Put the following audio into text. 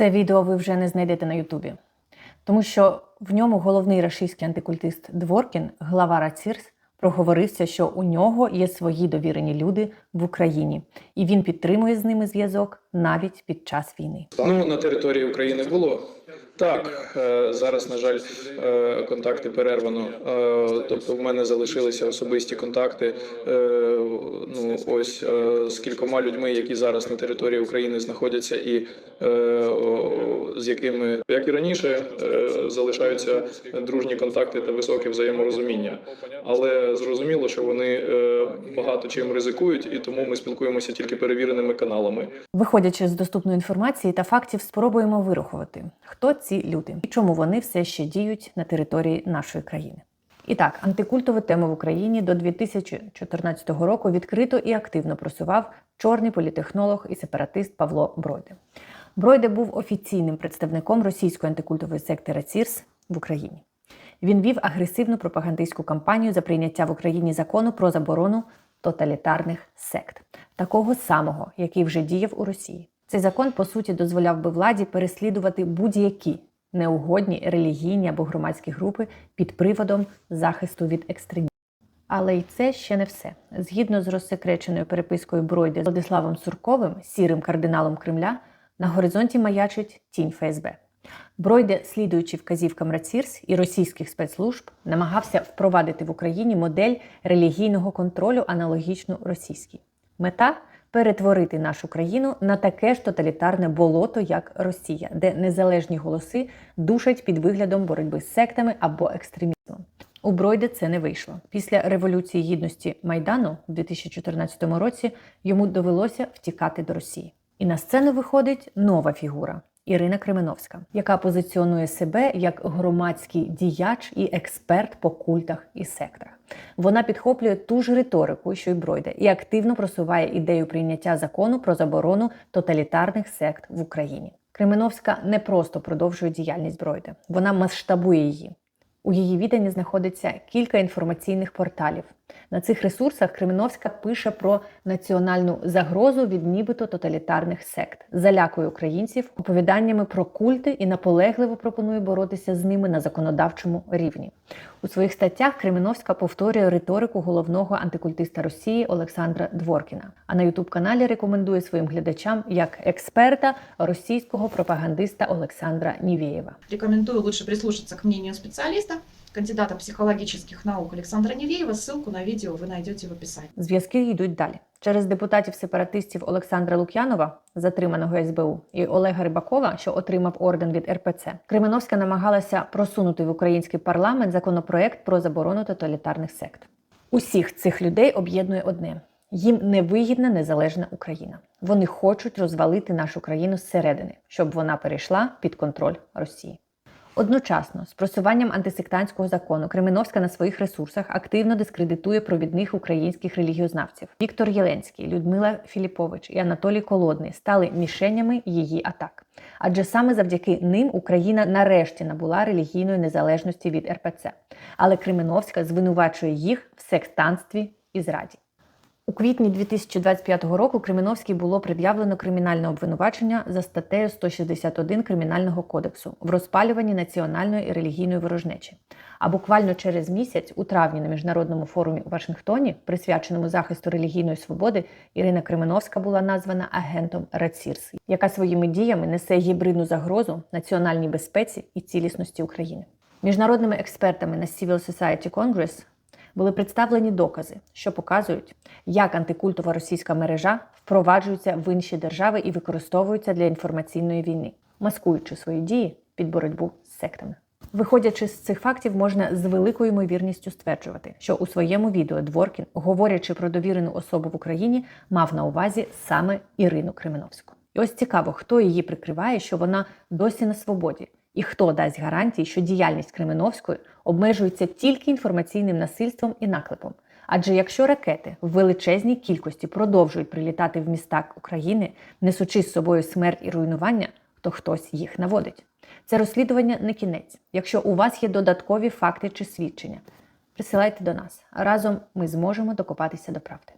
Це відео ви вже не знайдете на Ютубі, тому що в ньому головний рашистський антикультист Дворкін, глава Рацірс, проговорився, що у нього є свої довірені люди в Україні, і він підтримує з ними зв'язок навіть під час війни. Ну, на території України було. Так, е, зараз, на жаль, е, контакти перервано. Е, Тобто, в мене залишилися особисті контакти. Ну, ось з кількома людьми, які зараз на території України знаходяться, і з якими, як і раніше, залишаються дружні контакти та високе взаєморозуміння. Але зрозуміло, що вони багато чим ризикують, і тому ми спілкуємося тільки перевіреними каналами. Виходячи з доступної інформації та фактів, спробуємо вирахувати, хто ці люди і чому вони все ще діють на території нашої країни. І так, антикультову тему в Україні до 2014 року відкрито і активно просував чорний політехнолог і сепаратист Павло Бройде. Бройде був офіційним представником російської антикультової секти Рацірс в Україні. Він вів агресивну пропагандистську кампанію за прийняття в Україні закону про заборону тоталітарних сект, такого самого, який вже діяв у Росії. Цей закон, по суті, дозволяв би владі переслідувати будь-які неугодні релігійні або громадські групи під приводом захисту від екстремізму. Але й це ще не все. Згідно з розсекреченою перепискою Бройди з Владиславом Сурковим, сірим кардиналом Кремля, на горизонті маячить тінь ФСБ. Бройде, слідуючи вказівкам Рацірс і російських спецслужб, намагався впровадити в Україні модель релігійного контролю, аналогічну російській. Мета перетворити нашу країну на таке ж тоталітарне болото, як Росія, де незалежні голоси душать під виглядом боротьби з сектами або екстремізмом. У Бройде це не вийшло. Після революції гідності Майдану в 2014 році йому довелося втікати до Росії. І на сцену виходить нова фігура Ірина Кременовська, яка позиціонує себе як громадський діяч і експерт по культах і сектах. Вона підхоплює ту ж риторику, що й Бройде, і активно просуває ідею прийняття закону про заборону тоталітарних сект в Україні. Кременовська не просто продовжує діяльність Бройде, вона масштабує її. У її відданні знаходиться кілька інформаційних порталів. На цих ресурсах Кременовська пише про національну загрозу від нібито тоталітарних сект, залякує українців оповіданнями про культи і наполегливо пропонує боротися з ними на законодавчому рівні. У своїх статтях Кременовська повторює риторику головного антикультиста Росії Олександра Дворкіна. А на Ютуб-каналі рекомендує своїм глядачам як експерта російського пропагандиста Олександра Нівєєва. Рекомендую лучше прислушаться к мнению специалиста, кандидата психологических наук Александра Невеева. Ссылку на видео вы найдете в описании. Зв'язки йдуть далі. Через депутатів-сепаратистів Олександра Лук'янова, затриманого СБУ, і Олега Рибакова, що отримав орден від РПЦ, Кременовська намагалася просунути в український парламент законопроект про заборону тоталітарних сект. Усіх цих людей об'єднує одне: їм невигідна незалежна Україна. Вони хочуть розвалити нашу країну зсередини, щоб вона перейшла під контроль Росії. Одночасно з просуванням антисектантського закону Кременовська на своїх ресурсах активно дискредитує провідних українських релігіознавців. Віктор Єленський, Людмила Філіпович і Анатолій Колодний стали мішенями її атак. Адже саме завдяки ним Україна нарешті набула релігійної незалежності від РПЦ. Але Кременовська звинувачує їх в сектантстві і зраді. У квітні 2025 року Кременовській було пред'явлено кримінальне обвинувачення за статтею 161 Кримінального кодексу в розпалюванні національної і релігійної ворожнечі. А буквально через місяць, у травні на міжнародному форумі у Вашингтоні, присвяченому захисту релігійної свободи, Ірина Кременовська була названа агентом Рацірс, яка своїми діями несе гібридну загрозу національній безпеці і цілісності України. Міжнародними експертами на Civil Society Congress були представлені докази, що показують, як антикультова російська мережа впроваджується в інші держави і використовується для інформаційної війни, маскуючи свої дії під боротьбу з сектами. Виходячи з цих фактів, можна з великою ймовірністю стверджувати, що у своєму відео Дворкін, говорячи про довірену особу в Україні, мав на увазі саме Ірину Кременовську. І ось цікаво, хто її прикриває, що вона досі на свободі, і хто дасть гарантії, що діяльність Кременовської обмежується тільки інформаційним насильством і наклепом. Адже якщо ракети в величезній кількості продовжують прилітати в міста України, несучи з собою смерть і руйнування, то хтось їх наводить. Це розслідування не кінець. Якщо у вас є додаткові факти чи свідчення, присилайте до нас. Разом ми зможемо докопатися до правди.